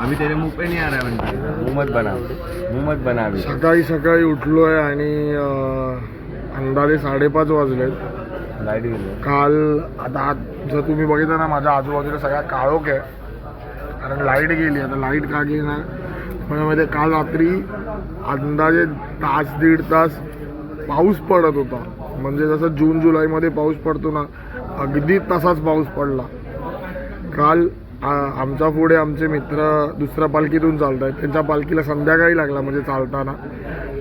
अभी तेरे मुंह पे नहीं आ रहा है बनता मुंह मत बना मुंह मत बना अभी सकाळी सकाळी उठलो आहे आणि अं, अंदाजे साडेपाच वाजलेत. लाइट गेली. काल आता आज जर तुम्ही बघितलं ना माझ्या आजूबाजूला सगळ्या काळोख आहे. कारण लाइट गेली आता लाइट का गेली ना म्हणजे माहिती आहे, काल रात्री अंदाजे तास दीड तास पाऊस पडत होता. म्हणजे जसं जून जुलैमध्ये पाऊस पडतो ना अगदी तसाच पाऊस पडला. काल आमच्या पुढे आमचे मित्र दुसऱ्या पालखीतून चालत आहेत त्यांच्या पालखीला संध्याकाळी लागला म्हणजे चालताना.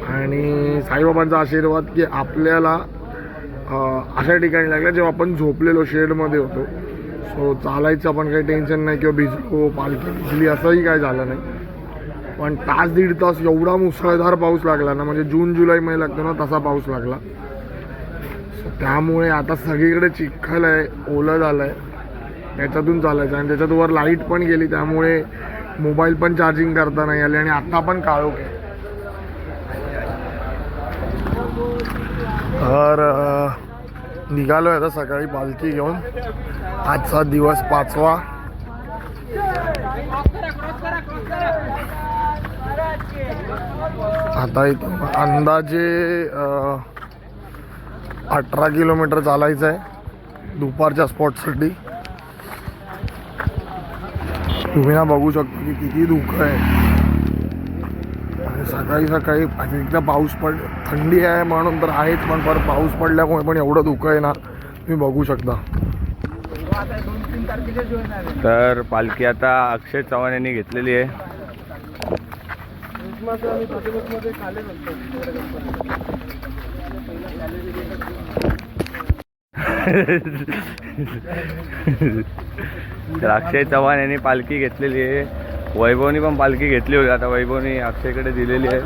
आणि साईबाबांचा आशीर्वाद की आपल्याला अशा ठिकाणी लागला जेव्हा आपण झोपलेलो शेडमध्ये होतो. सो चालायचं आपण काही टेन्शन नाही किंवा भिजलो पालखी भिजली असंही काय झालं नाही. पण तास दीड तास एवढा मुसळधार पाऊस लागला ना म्हणजे जून जुलैमध्ये लागतो ना तसा पाऊस लागला. त्यामुळे आता सगळीकडे चिखल आहे ओलं झालं आहे त्याच्यातून चालायचं आणि त्याच्यात वर लाइट पण गेली त्यामुळे मोबाईल पण चार्जिंग करता नाही आले आणि आत्ता पण काळोख आहे. तर निघालो आता सकाळी पालखी घेऊन. आजचा दिवस पाचवा. आता इथं अंदाजे अठरा किलोमीटर चालायचं आहे दुपारच्या स्पॉटसाठी. तुम्ही ना बघू शकता की किती दुःख आहे. आणि सकाळी सकाळी एकदा पाऊस पड थंडी आहे म्हणून तर आहेच पण पर पाऊस पडल्यामुळे पण एवढं धुकं आहे ना तुम्ही बघू शकता. तर पालखी आता अक्षय चव्हाण यांनी घेतलेली आहे. तर अक्षय चव्हाण यांनी पालखी घेतलेली आहे. वैभवनी पण पालखी घेतली होती. आता वैभवनी अक्षयकडे दिलेली आहे.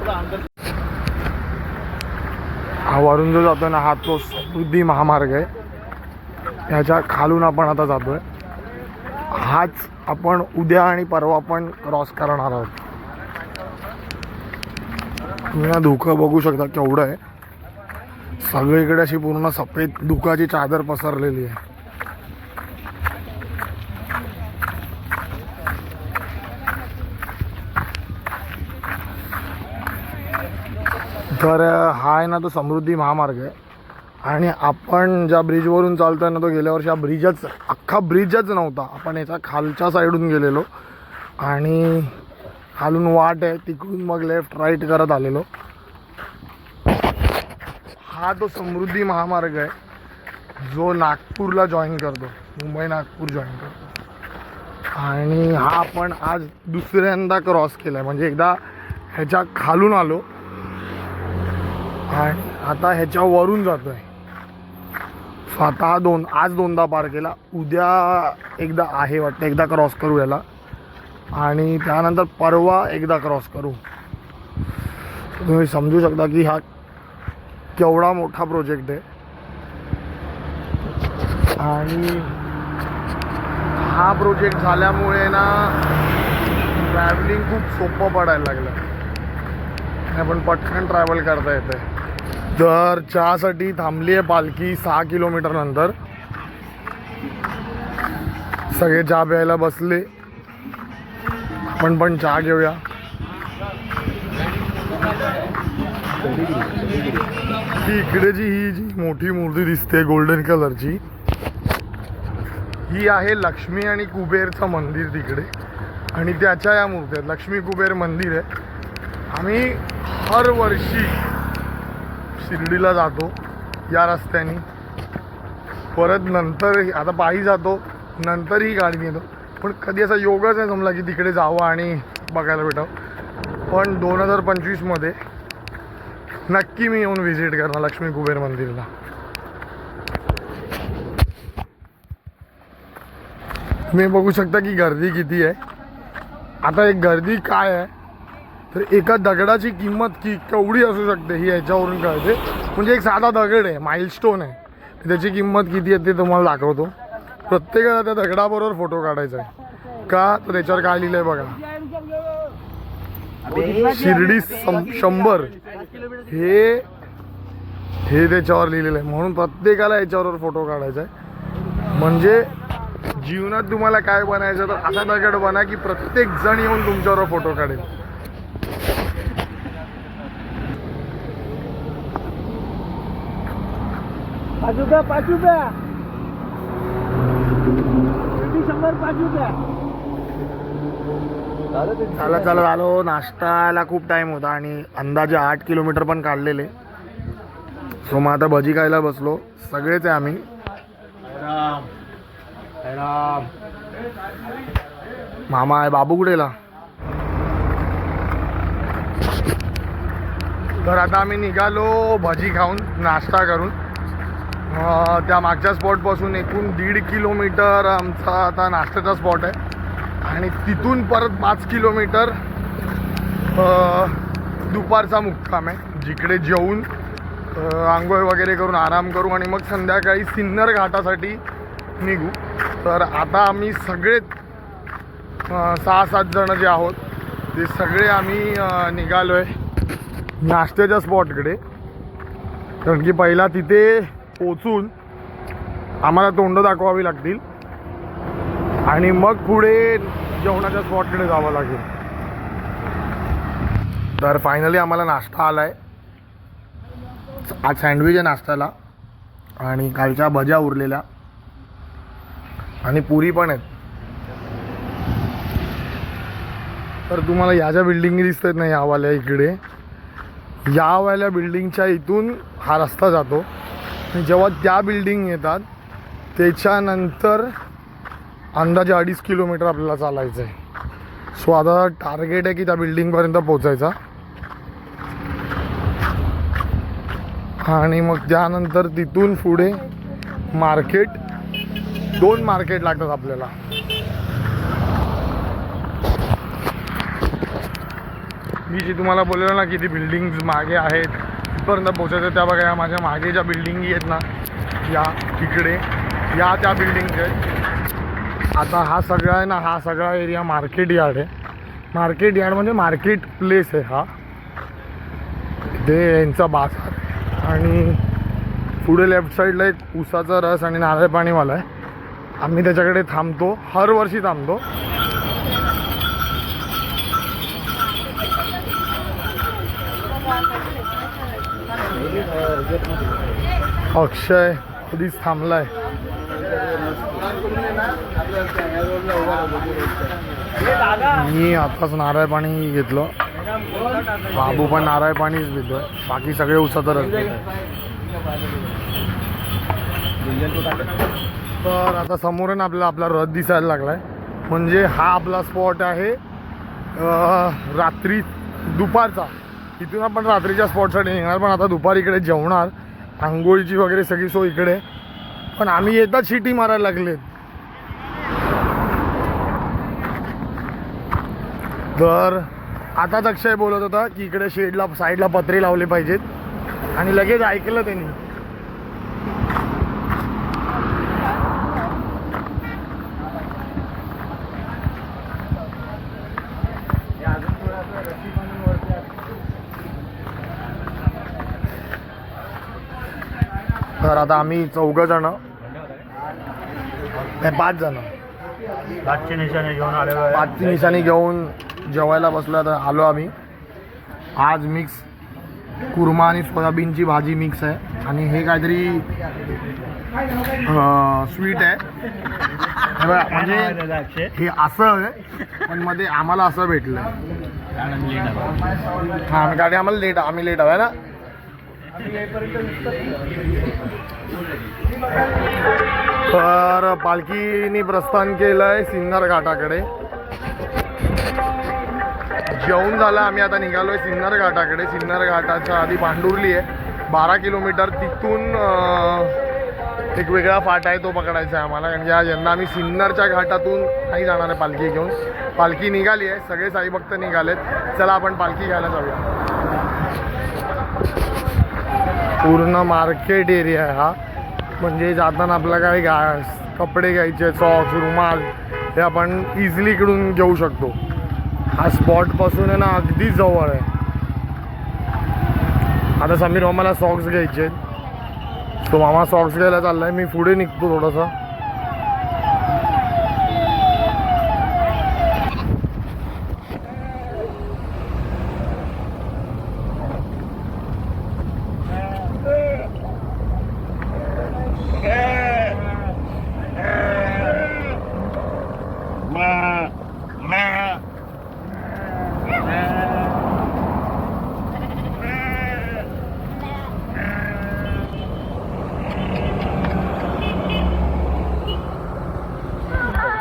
हा वरून जो जातो ना हा तो समृद्धी महामार्ग आहे. ह्याच्या खालून आपण आता जातोय. हाच आपण उद्या आणि परवा पण क्रॉस करणार आहोत. तुम्ही ना धुकं बघू शकता केवढं आहे. सगळीकडे अशी पूर्ण सफेद धुकाची चादर पसरलेली आहे. तर हा आहे ना तो समृद्धी महामार्ग आहे. आणि आपण ज्या ब्रिजवरून चालतोय ना तो गेल्या वर्षी हा ब्रिजच अख्खा ब्रिजच नव्हता. आपण याच्या खालच्या साईडून गेलेलो. आणि खालून वाट आहे तिकडून मग लेफ्ट राईट करत आलेलो. हा तो समृद्धी महामार्ग आहे जो नागपूरला जॉईन करतो मुंबई नागपूर जॉईन करतो. आणि हा आपण आज दुसऱ्यांदा क्रॉस केला आहे म्हणजे एकदा ह्याच्या खालून आलो आणि आता ह्याच्यावरून आहे स्वतः दोन आज दोनदा पार केला. उद्या एकदा आहे वाटतं एकदा क्रॉस करू याला. आणि त्यानंतर परवा एकदा क्रॉस करू. तुम्ही समजू शकता की हा केवढा मोठा प्रोजेक्ट आहे. आणि हा प्रोजेक्ट झाल्यामुळे ना ट्रॅव्हलिंग खूप सोपं पडायला लागलं. आपण पटकन ट्रॅव्हल करता येते तर चहासाठी थांबली आहे पालखी सहा किलोमीटर नंतर. सगळे चहा प्यायला बसले आपण पण चहा घेऊया. ही इकडे जी ही जी मोठी मूर्ती दिसते गोल्डन कलरची ही आहे लक्ष्मी आणि कुबेरचं मंदिर तिकडे. आणि त्याच्या या मूर्ती आहेत. लक्ष्मी कुबेर मंदिर आहे. आम्ही हर वर्षी शिर्डीला जातो या रस्त्याने. परत नंतर आता पायी जातो नंतर ही गाडी येतो. पण कधी असा योगच नाही जमला की तिकडे जावं आणि बघायला भेटावं. पण दोन हजार पंचवीसमध्ये नक्की मी येऊन व्हिजिट करणार लक्ष्मी कुबेर मंदिरला. तुम्ही बघू शकता की गर्दी किती आहे. आता एक गर्दी काय आहे तर एका दगडाची किंमत की केवढी असू शकते ही याच्यावरून कळते. म्हणजे एक साधा दगड आहे माइलस्टोन आहे. त्याची किंमत किती आहे ते तुम्हाला दाखवतो. प्रत्येकाला त्या दगडाबरोबर फोटो काढायचा आहे. का? तर त्याच्यावर काय लिहिलं आहे बघा शिर्डी शंभर. हे हे त्याच्यावर लिहिलेलं आहे. म्हणून प्रत्येकाला याच्यावर फोटो काढायचा आहे. म्हणजे जीवनात तुम्हाला काय बनायचं तर असा दगड बना की प्रत्येक जण येऊन तुमच्यावर फोटो काढेल. पाच रुपया पाच रुपया शंभर पाच रुपया चला चला झालो. नाश्ताला खूप टाइम होता आणि अंदाजे आठ किलोमीटर पण काढलेले. सो मग आता भजी खायला बसलो. सगळेच आहे आम्ही. मामा आहे बाबू कुठेला तर आता आम्ही निघालो भजी खाऊन नाश्ता करून. त्या मागच्या स्पॉटपासून एकूण दीड किलोमीटर आमचा आता नाश्त्याचा स्पॉट आहे. आणि तिथून परत पाच किलोमीटर दुपारचा मुक्काम आहे जिकडे जेवून आंघोळ वगैरे करून आराम करू आणि मग संध्याकाळी सिन्नर घाटासाठी निघू. तर आता आम्ही सगळे सहा सात जणं जे आहोत ते सगळे आम्ही निघालो आहे नाश्त्याच्या स्पॉटकडे. कारण की पहिला तिथे पोचून आम्हाला तोंड दाखवावी लागतील. आणि मग पुढे जेवणाच्या स्पॉटकडे जावं लागेल. तर फायनली आम्हाला नाश्ता आला आहे आज सँडविच आहे नाश्त्याला. आणि कालच्या भज्या उरलेल्या. आणि पुरी पण आहेत. तर तुम्हाला या ज्या बिल्डिंगी दिसत आहेत ना यावाल्या इकडे. यावाल्या बिल्डिंगच्या इथून हा रस्ता जातो. आणि जेव्हा त्या बिल्डिंग येतात त्याच्यानंतर अंदाजे अडीच किलोमीटर आपल्याला चालायचं आहे सो आता टार्गेट आहे की त्या बिल्डिंगपर्यंत पोचायचा आणि मग त्यानंतर तिथून पुढे मार्केट दोन मार्केट लागतात आपल्याला. मी जे तुम्हाला बोललो ना की ती बिल्डिंग्स मागे आहेत तिथपर्यंत पोचायचं त्या बघा या माझ्या मागे ज्या बिल्डिंगी आहेत ना या तिकडे या त्या बिल्डिंग आहेत. आता हा सगळा आहे ना हा सगळा एरिया मार्केट यार्ड आहे. मार्केट यार्ड म्हणजे मार्केट प्लेस आहे हा. ते यांचा बाजार आणि पुढे लेफ्ट साईडला एक उसाचा रस आणि नारळ पाणीवाला आहे. आम्ही त्याच्याकडे थांबतो हर वर्षी थांबतो. अक्षय कधीच थांबलाय. मी आताच नारळ पाणी घेतलं. बाबू पण नारळ पाणीच घेतो बाकी सगळे उसाचं रस तर आता समोरून आपला आपला रथ दिसायला लागलाय. म्हणजे हा आपला स्पॉट आहे रात्री दुपारचा. इथून आपण रात्रीच्या स्पॉटसाठी निघणार पण आता दुपारी इकडे जेवणार. आंघोळीची वगैरे सगळी सोय इकडे. पण आम्ही येतात शिटी मारायला लागलेत. तर आताच अक्षय बोलत होता की इकडे शेडला साईडला पत्रे लावले पाहिजेत. आणि लगेच ऐकलं त्यांनी. तर आता आम्ही चौघ जण. नाही पाच जण. पाचशे निशाणे घेऊन आलेलो पाचची निशाणी घेऊन जेवायला बसला तर आलो आम्ही. आज मिक्स कुर्मा आणि सोयाबीनची भाजी मिक्स आहे. आणि हे काहीतरी स्वीट आहे. म्हणजे हे असं आहे पण मध्ये आम्हाला असं भेटलं. हा आम्ही गाडी आम्हाला लेट आम्ही लेट हवं ना? तर पालखीने प्रस्थान केलंय सिन्नर घाटाकडे. जेवण झालं आम्ही आता निघालोय सिन्नर घाटाकडे. सिन्नर घाटाच्या आधी पांडुर्ली आहे. बारा किलोमीटर तिथून एक वेगळा फाटा आहे तो पकडायचा आहे आम्हाला. कारण की आज यांना आम्ही सिन्नरच्या घाटातून नाही जाणार आहे पालखी घेऊन. पालखी निघाली आहे. सगळे साईभक्त निघालेत. चला आपण पालखी घ्यायला जाऊया. पूर्ण मार्केट एरिया आहे हा. म्हणजे जाताना आपला काय गा कपडे घ्यायचे सॉक्स रुमाल हे आपण इझिली इकडून घेऊ शकतो. हा स्पॉटपासून आहे ना अगदी जवळ आहे. आता समीर मामाला सॉक्स घ्यायचे तो मामा सॉक्स घ्यायला चाललाय मी पुढे निघतो थोडंसं.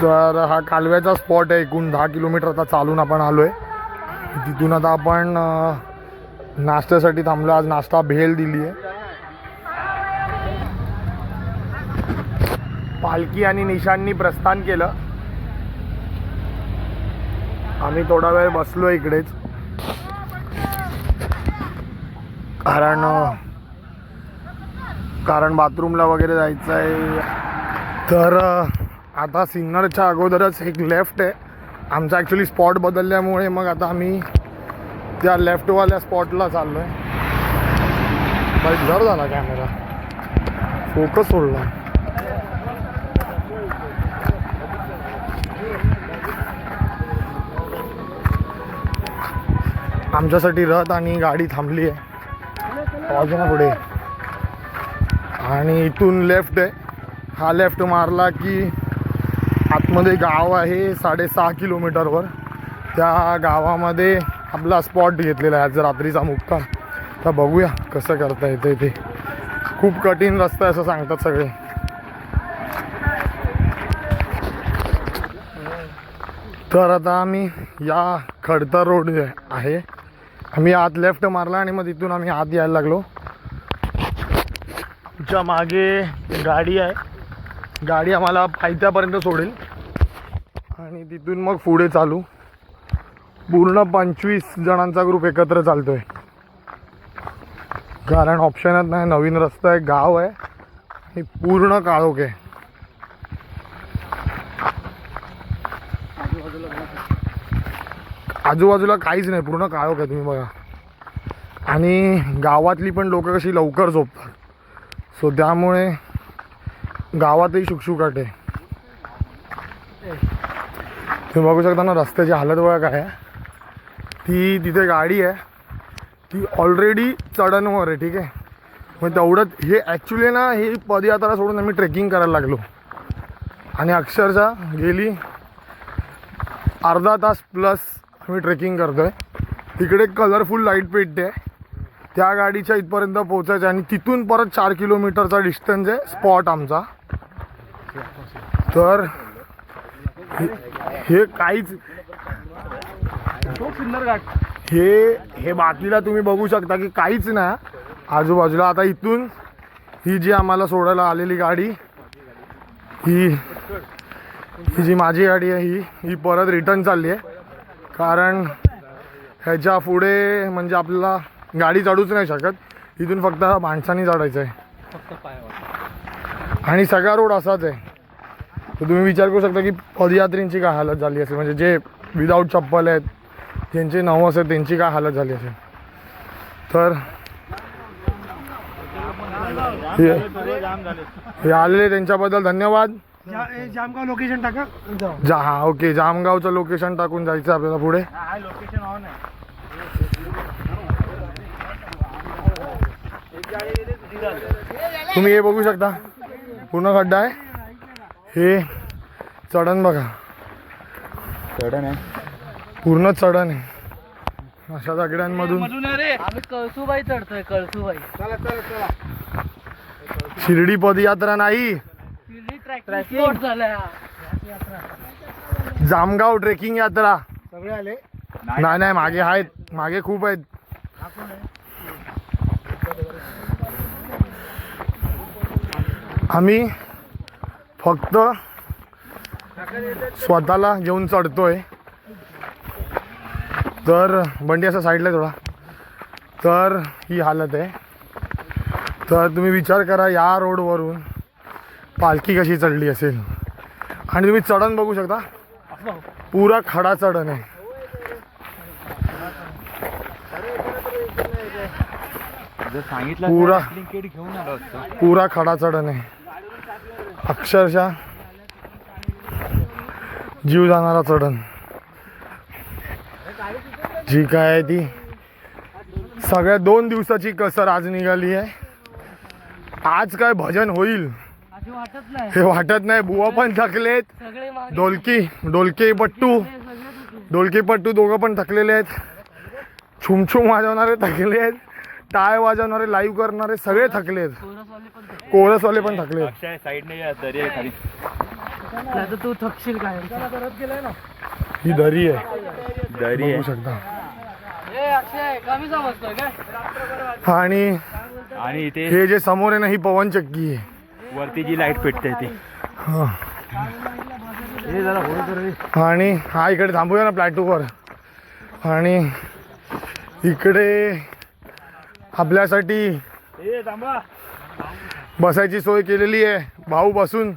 तर हा कालव्याचा स्पॉट आहे. एकूण दहा किलोमीटर आता चालून आपण आलो आहे तिथून आता आपण नाश्त्यासाठी थांबलो. आज नाश्ता भेल दिली आहे पालखी आणि निशांनी प्रस्थान केलं. आम्ही थोडा वेळ बसलो इकडेच. कारण कारण बाथरूमला वगैरे जायचं आहे तर आता सिन्नरच्या अगोदरच एक लेफ्ट आहे. आमचा ॲक्च्युली स्पॉट बदलल्यामुळे मग आता आम्ही त्या लेफ्टवाल्या स्पॉटला चाललो आहे बाईक जर झाला कॅमेरा फोकस सोडला. आमच्यासाठी रथ आणि गाडी थांबली आहे. अजून पुढे. आणि इथून लेफ्ट आहे. हा लेफ्ट मारला की आतमध्ये गाव आहे साडेसहा किलोमीटरवर त्या गावामध्ये आपला स्पॉट घेतलेला आहे आज रात्रीचा मुक्काम. तर बघूया कसं करता येतं ते. खूप कठीण रस्ता आहे असं सांगतात सगळे. तर आता आम्ही या खडतर रोड जे आहे आम्ही आत लेफ्ट मारला आणि मग तिथून आम्ही आत यायला लागलो. आमच्या मागे गाडी आहे. गाडी आम्हाला पायथ्यापर्यंत सोडेल. तिथून मग पुढे चालू. पूर्ण पंचवीस जणांचा ग्रुप एकत्र चालतोय. कारण ऑप्शनच नाही नवीन रस्ता आहे गाव आहे हे पूर्ण काळोख आहे. आजूबाजूला काहीच नाही पूर्ण काळोख आहे तुम्ही बघा. आणि गावातली पण लोक कशी लवकर झोपतात. सो त्यामुळे गावातही शुकशुकाट आहे. तुम्ही बघू शकता ना रस्त्याची हालत बघा काय आहे. ती तिथे गाडी आहे. ती ऑलरेडी चढणवर आहे ठीक आहे. मग तेवढंच हे ॲक्च्युली ना ही पदयात्रा सोडून आम्ही ट्रेकिंग करायला लागलो. आणि अक्षरशः गेली अर्धा तास प्लस आम्ही ट्रेकिंग करतोय. तिकडे कलरफुल लाइट पेटते. त्या गाडीच्या इथपर्यंत पोहोचायचं आणि तिथून परत चार किलोमीटरचा डिस्टन्स आहे स्पॉट आमचा. तर हे- हे काहीच हे हे बातमीला तुम्ही बघू शकता की काहीच नाही आजूबाजूला आता इथून ही जी आम्हाला सोडायला आलेली गाडी ही ही जी माझी गाडी आहे ही ही परत रिटर्न चालली आहे. कारण ह्याच्या पुढे म्हणजे आपल्याला गाडी चढूच नाही शकत. इथून फक्त माणसांनी चढायचं आहे आणि सगळा रोड असाच आहे. तर तुम्ही विचार करू शकता की पदयात्रींची काय हालत झाली असेल? म्हणजे जे विदाऊट चप्पल आहेत ज्यांचे नवस आहेत त्यांची काय हालत झाली असेल? तर हे हे आलेले त्यांच्याबद्दल धन्यवाद. जामगाव लोकेशन टाका जा हा ओके. जामगावचं लोकेशन टाकून जायचं आपल्याला पुढे. हा लोकेशन ऑन आहे. तुम्ही हे बघू शकता. पूर्ण खड्डा आहे. हे चढण बघा. चढण आहे. पूर्ण चढण आहे. अशा दगड्यांमधून. आम्ही कळसुबाई चढतोय कळसुबाई. चला चला चला. शिर्डी पदयात्रा नाही. ट्रॅकिंग स्पॉट झाल्या जामगाव ट्रेकिंग यात्रा. सगळे आले? नाही नाही मागे आहेत. मागे खूप आहेत. आम्ही फक्त स्वतःला घेऊन चढतोय. तर बंडी असा साईडला आहे थोडा तर ही हालत आहे. तर तुम्ही विचार करा या रोडवरून पालखी कशी चढली असेल? आणि तुम्ही चढण बघू शकता पुरा खडा चढण आहे. पुरा पुरा खडा चढण आहे. अक्षरशः जीव जाणारा चढण. जी काय आहे ती. सगळ्या दोन दिवसाची कसर आज निघाली आहे. आज काय भजन होईल? हे वाटत नाही. बुवा पण थकलेत. ढोलकी मागे डोलकी डोलके पट्टू. डोलके पट्टू दोघं पण थकलेले आहेत. छुमछुम वाजवणारे थकले आहेत टाळ वाजवणारे लाईव्ह करणारे सगळे थकले आहेत कोरसवाले पण थकले तर तू थकशील काय? ही दरी आहे. दरी बघू आहे. शकता. ए अक्षय कमी समजतोय काय? आणि आणि इथे हे जे समोर आहे ना ही पवन चक्की आहे. वरती जी लाइट पेटते ती. हा. आणि हा इकडे थांबूया ना प्लॅटूवर आणि इकडे आपल्यासाठी बसायची सोय केलेली आहे. भाऊ बसून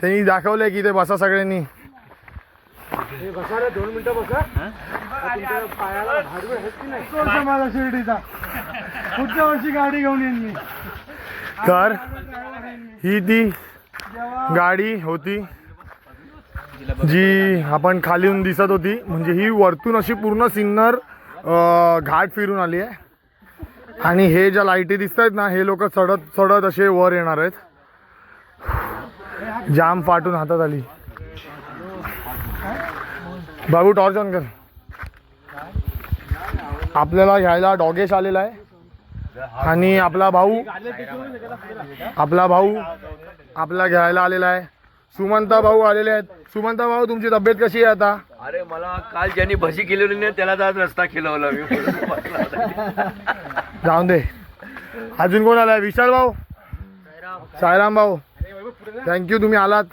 त्यांनी दाखवलंय की ते बसा सगळ्यांनी. माझा शिर्डीचा पुढच्या वर्षी गाडी घेऊन येईन मी तर ही ती गाडी होती जी आपण खालीहून दिसत होती. म्हणजे ही वरतून अशी पूर्ण सिन्नर घाट फिरून आली आहे. आणि हे ज्या लाईटी दिसत आहेत ना हे लोक चढत चढत असे वर येणार आहेत. जाम फाटून हातात आली. बाबू टॉर्च ऑन कर. आपल्याला घ्यायला डॉगेश आलेला आहे. आणि आपला भाऊ आपला भाऊ आपला घ्यायला आलेला आहे. सुमंता भाऊ आलेले आहेत. सुमंता भाऊ तुमची तब्येत कशी आहे आता? अरे मला काल ज्यांनी भजी केलेली नाही त्याला आज रस्ता खिलवला मी. जाऊन दे. अजून कोण आलाय? विशाल भाऊ? सायराम भाऊ. थँक्यू तुम्ही आलात.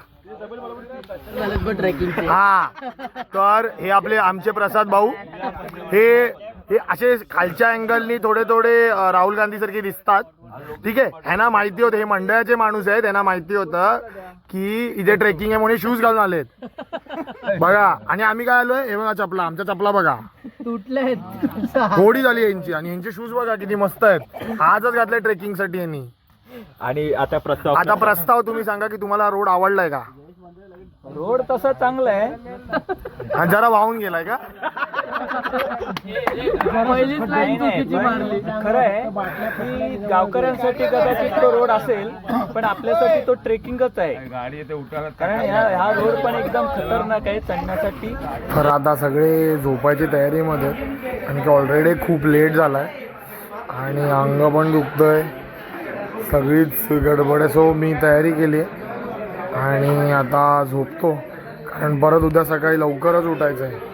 हा. तर हे आपले आमचे प्रसाद भाऊ. हे हे असे खालच्या अँगलनी थोडे थोडे राहुल गांधी सारखे दिसतात. ठीक आहे? ह्यांना माहिती होतं. हे मंडळाचे माणूस आहेत. त्यांना माहिती होतं. की इथे ट्रेकिंग आहे म्हणून शूज घालून आलेत. बघा आणि आम्ही काय आलोय? हे बघा चपला आमच्या चपला बघा. तुटले होडी झाली यांची आणि यांचे शूज बघा किती मस्त आहेत. आजच घातले ट्रेकिंगसाठी यांनी. आणि आता प्रस्ताव आता प्रस्ताव तुम्ही सांगा की तुम्हाला रोड आवडलाय का? रोड तसा चांगला आहे आणि जरा वाहून गेलाय का? पहिलीच लाईन चुकीची मारली. खरं आहे की गावकऱ्यांसाठी कदाचित तो रोड असेल पण आपल्यासाठी तो ट्रेकिंगच आहे. गाडी येते उठायला कारण ह्या हा रोड पण एकदम खतरनाक आहे चढण्यासाठी. तर आता सगळे झोपायची तयारीमध्ये आहेत. आणि की ऑलरेडी खूप लेट झालाय. आणि अंग पण दुखतंय. सगळीच गडबड आहे. सो मी तयारी केली आहे. आणि आता झोपतो. कारण परत उद्या सकाळी लवकरच उठायचं आहे